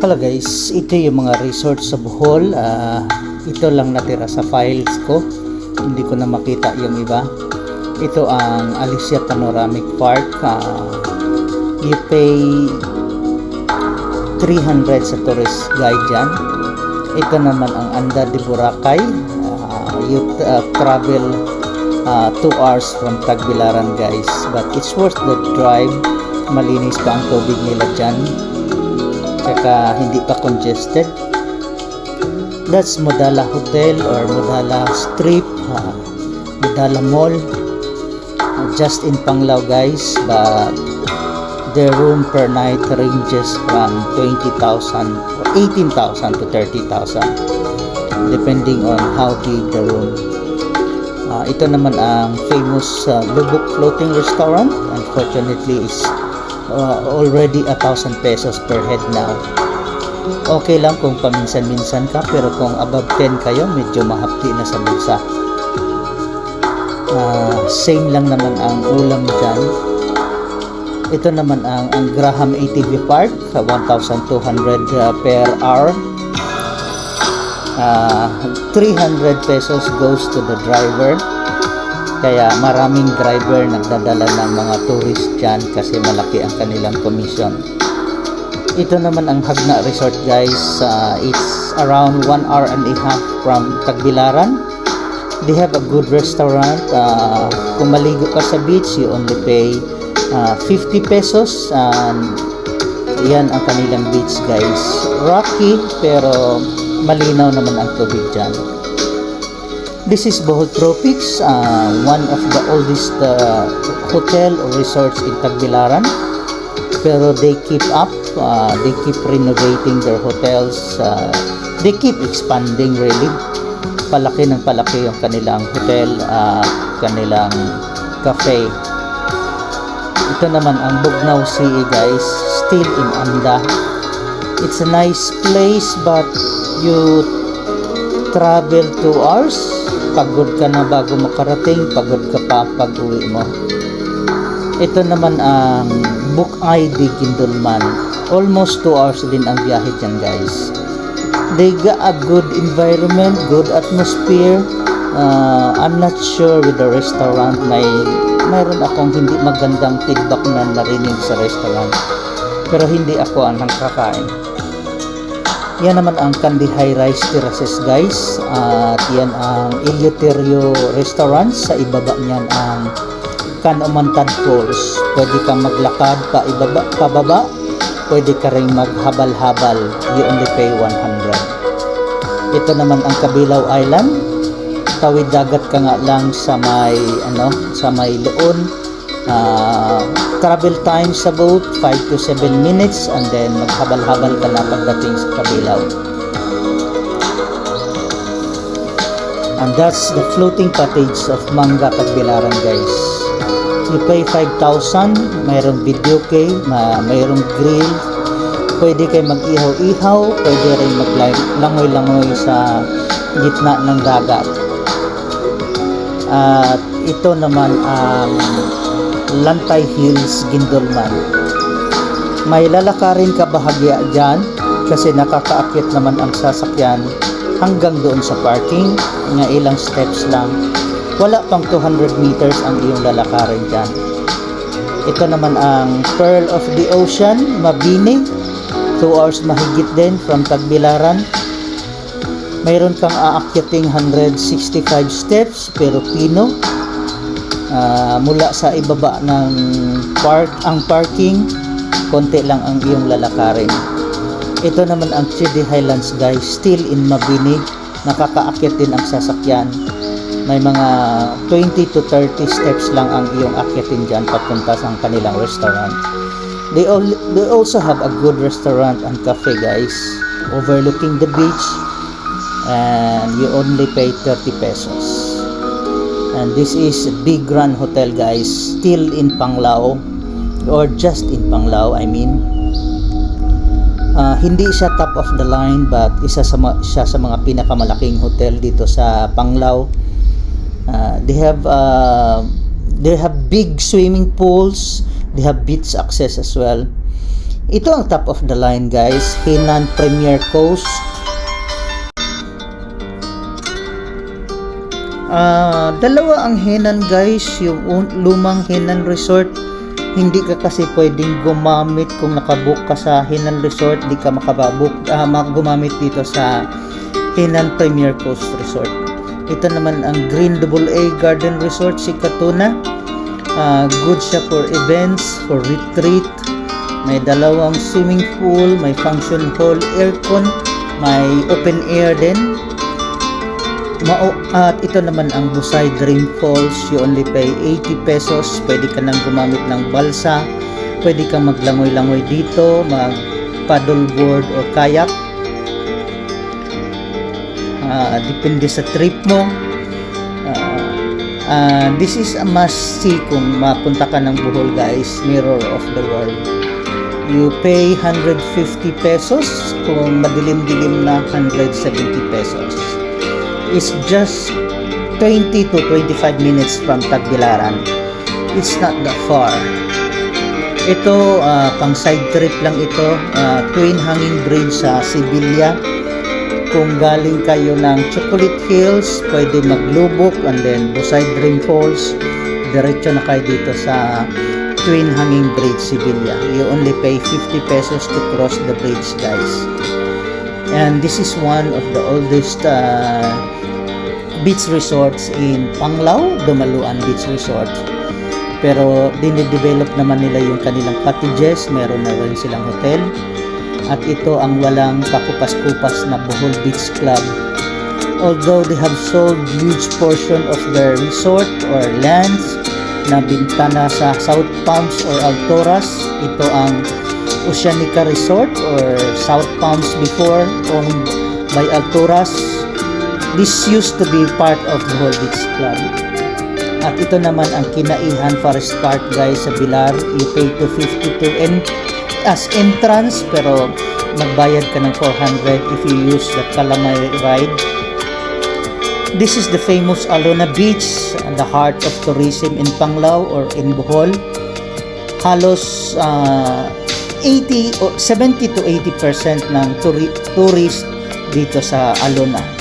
Hello guys, ito yung mga resort sa Bohol. Ah, ito lang natira sa files ko. Hindi ko na makita yung iba. Ito ang Alicia Panoramic Park. Ah, you pay 300 sa tourist guide dyan. Ito naman ang Anda de Boracay. Ah, you ah, travel 2 hours from Tagbilaran guys. But it's worth the drive. Malinis pa ang tubig nila dyan tsaka hindi pa congested. That's Modala Hotel or Modala Strip uh, Modala Mall. Uh, just in Panglao guys but the room per night ranges from 20,000 or 18,000 to 30,000 depending on how big the room. Uh, ito naman ang famous uh, Lubuk Floating Restaurant. Unfortunately is uh, already a thousand pesos per head now. Okay lang kung paminsan-minsan ka pero kung above 10 kayo medyo mahapdi na sa bulsa. Ah, same lang naman ang ulam dyan. Ito naman ang, ang Graham ATV Park ah, 1,200 uh, per hour. Ah, 300 pesos goes to the driver kaya maraming driver nagdadala ng mga tourist dyan kasi malaki ang kanilang commission. Ito naman ang Hagna Resort guys. Uh, it's around 1 hour and a half from Tagbilaran. They have a good restaurant. Uh, kung maligo ka sa beach, you only pay uh, 50 pesos. And yan ang kanilang beach guys. Rocky pero malinaw naman ang tubig dyan. This is Bohol Tropics, uh, one of the oldest uh, hotel or resorts in Tagbilaran. Pero they keep up, uh, they keep renovating their hotels, uh, they keep expanding really. Palaki ng palaki yung kanilang hotel at kanilang cafe. Ito naman ang Bugnaw Sea guys, still in Anda. It's a nice place but you travel 2 hours pagod ka na bago makarating pagod ka pa pag uwi mo. Ito naman ang Book ID Gindulman almost 2 hours din ang biyahe dyan guys. They got a good environment good atmosphere. Uh, I'm not sure with the restaurant may mayroon akong hindi magandang feedback na narinig sa restaurant. Pero hindi ako ang kakain yan naman ang Candy High Rise Terraces guys. At yan ang Eleuterio Restaurant. Sa ibaba niyan ang Canumantad Falls. Pwede kang maglakad pa ibaba pababa. Pwede ka rin maghabal-habal. You only pay 100 ito naman ang Kabilaw Island. Tawid dagat ka nga lang sa may ano sa may loon uh, travel time sa boat 5 to 7 minutes and then maghabal-habal ka na pagdating sa Kabilaw. And that's the floating cottage of Manga Tagbilaran guys. You pay 5,000 mayroong video kay ma mayroong grill. Pwede kayo mag-ihaw-ihaw pwede rin maglangoy-langoy sa gitna ng dagat. At ito naman ang Lantay Hills, Gindolman. May lalakarin ka bahagya dyan kasi nakakaakit naman ang sasakyan hanggang doon sa parking nga ilang steps lang. Wala pang 200 meters ang iyong lalakarin dyan. Ito naman ang Pearl of the Ocean, Mabini. 2 hours mahigit din from Tagbilaran. Mayroon kang aakyating 165 steps pero pino uh, mula sa ibaba ng park ang parking konti lang ang iyong lalakarin. Ito naman ang Chidi Highlands guys. Still in Mabini nakakaakyat din ang sasakyan. May mga 20 to 30 steps lang ang iyong akyatin dyan papunta sa kanilang restaurant. They, all, they also have a good restaurant and cafe guys. Overlooking the beach and you only pay 30 pesos and this is Big Grand Hotel guys. Still in Panglao. Or just in Panglao I mean. Uh, hindi siya top of the line but isa sa siya sa mga pinakamalaking hotel dito sa Panglao. Uh, they have uh, they have big swimming pools. They have beach access as well. Ito ang top of the line guys, Henan Premier Coast. Ah, dalawa ang Henan guys, yung un- lumang Henan Resort. Hindi ka kasi pwedeng gumamit kung nakabook ka sa Henan Resort, di ka makababook ah, mag- gumamit dito sa Henan Premier Coast Resort. Ito naman ang Green Double A Garden Resort si Katuna. Ah, good siya for events, for retreat. May dalawang swimming pool, may function hall, aircon, may open air din. Mao, at ito naman ang Busay Dream Falls. You only pay 80 pesos. Pwede ka nang gumamit ng balsa. Pwede kang maglangoy-langoy dito, mag paddleboard o kayak. Ah, depende sa trip mo. Ah, ah, this is a must see kung mapunta ka ng Bohol guys. Mirror of the world. You pay 150 pesos kung madilim-dilim na 170 pesos. It's just 20 to 25 minutes from Tagbilaran. It's not that far. Ito, ah, pang side trip lang ito. ah, twin hanging bridge sa Sibilia. Kung galing kayo ng Chocolate Hills, pwede maglubok and then Busay Dream Falls. Diretso na kayo dito sa Twin Hanging Bridge, Sibilia. You only pay 50 pesos to cross the bridge, guys. And this is one of the oldest uh, beach resorts in Panglao, Dumaluan Beach Resort. Pero dinidevelop naman nila yung kanilang cottages, meron na rin silang hotel. At ito ang walang kakupas-kupas na Bohol Beach Club. Although they have sold huge portion of their resort or lands na bintana sa South Palms or Altoras, ito ang Oceanica Resort or South Palms before owned by Altoras. This used to be part of the Beach Club. At ito naman ang Kinaihan Forest Park guys sa Bilar. You pay 250 to en as entrance pero magbayad ka ng 400 if you use the Calamay ride. This is the famous Alona Beach, the heart of tourism in Panglao or in Bohol. Halos ah, 80 o 70 to 80% ng turi- tourist dito sa Alona.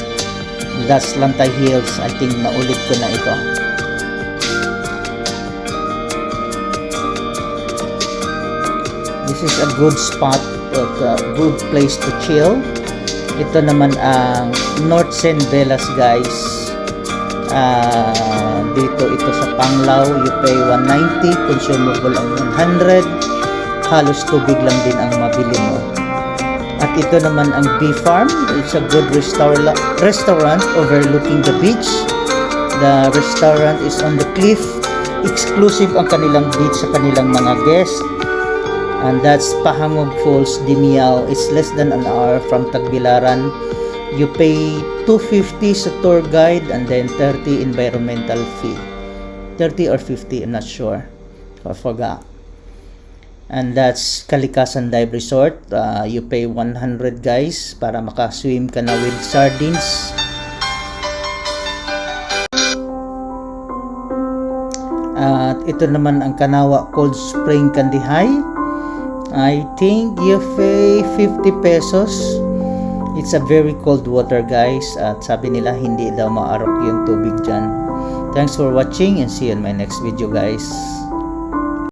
That's Lantay Hills. I think naulit ko na ito. This is a good spot, a good place to chill. Ito naman ang North Sen Velas guys. Ah, dito ito sa Panglao, you pay 190, consumable ang 100. Halos tubig lang din ang mabili mo. Ito naman ang Bee Farm. It's a good restaur- restaurant overlooking the beach. The restaurant is on the cliff. Exclusive ang kanilang beach sa kanilang mga guests. And that's Pahangog Falls, Dimiao. It's less than an hour from Tagbilaran. You pay 250 sa tour guide and then 30 environmental fee. 30 or 50, I'm not sure. I forgot. And that's Kalikasan Dive Resort. Uh, you pay 100 guys para makaswim ka na with sardines. At ito naman ang Kanawa Cold Spring Kandihay. I think you pay 50 pesos. It's a very cold water guys. At sabi nila hindi daw maarok yung tubig dyan. Thanks for watching and see you in my next video guys.